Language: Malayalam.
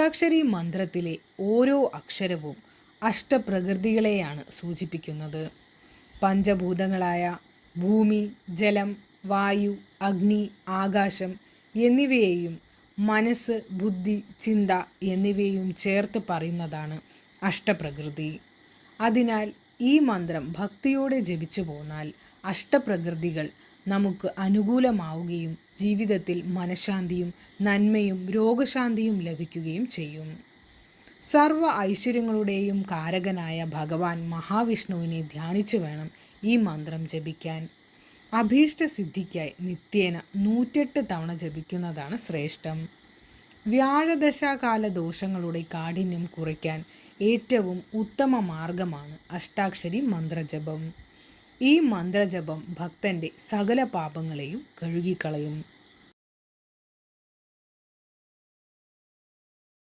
അഷ്ടാക്ഷരി മന്ത്രത്തിലെ ഓരോ അക്ഷരവും അഷ്ടപ്രകൃതികളെയാണ് സൂചിപ്പിക്കുന്നത്. പഞ്ചഭൂതങ്ങളായ ഭൂമി ജലം വായു അഗ്നി ആകാശം എന്നിവയെയും മനസ്സ് ബുദ്ധി ചിന്ത എന്നിവയും ചേർത്ത് പറയുന്നതാണ് അഷ്ടപ്രകൃതി. അതിനാൽ ഈ മന്ത്രം ഭക്തിയോടെ ജപിച്ചു പോന്നാൽ അഷ്ടപ്രകൃതികൾ നമുക്ക് അനുകൂലമാവുകയും ജീവിതത്തിൽ മനഃശാന്തിയും നന്മയും രോഗശാന്തിയും ലഭിക്കുകയും ചെയ്യും. സർവ ഐശ്വര്യങ്ങളുടെയും കാരകനായ ഭഗവാൻ മഹാവിഷ്ണുവിനെ ധ്യാനിച്ചു വേണം ഈ മന്ത്രം ജപിക്കാൻ. അഭീഷ്ട സിദ്ധിക്കായി നിത്യേന നൂറ്റെട്ട് തവണ ജപിക്കുന്നതാണ് ശ്രേഷ്ഠം. വ്യാഴദശാകാല ദോഷങ്ങളുടെ കാഠിന്യം കുറയ്ക്കാൻ ഏറ്റവും ഉത്തമ മാർഗമാണ് അഷ്ടാക്ഷരി മന്ത്രജപം. ഈ മന്ത്രജപം ഭക്തന്റെ സകല പാപങ്ങളെയും കഴുകിക്കളയും.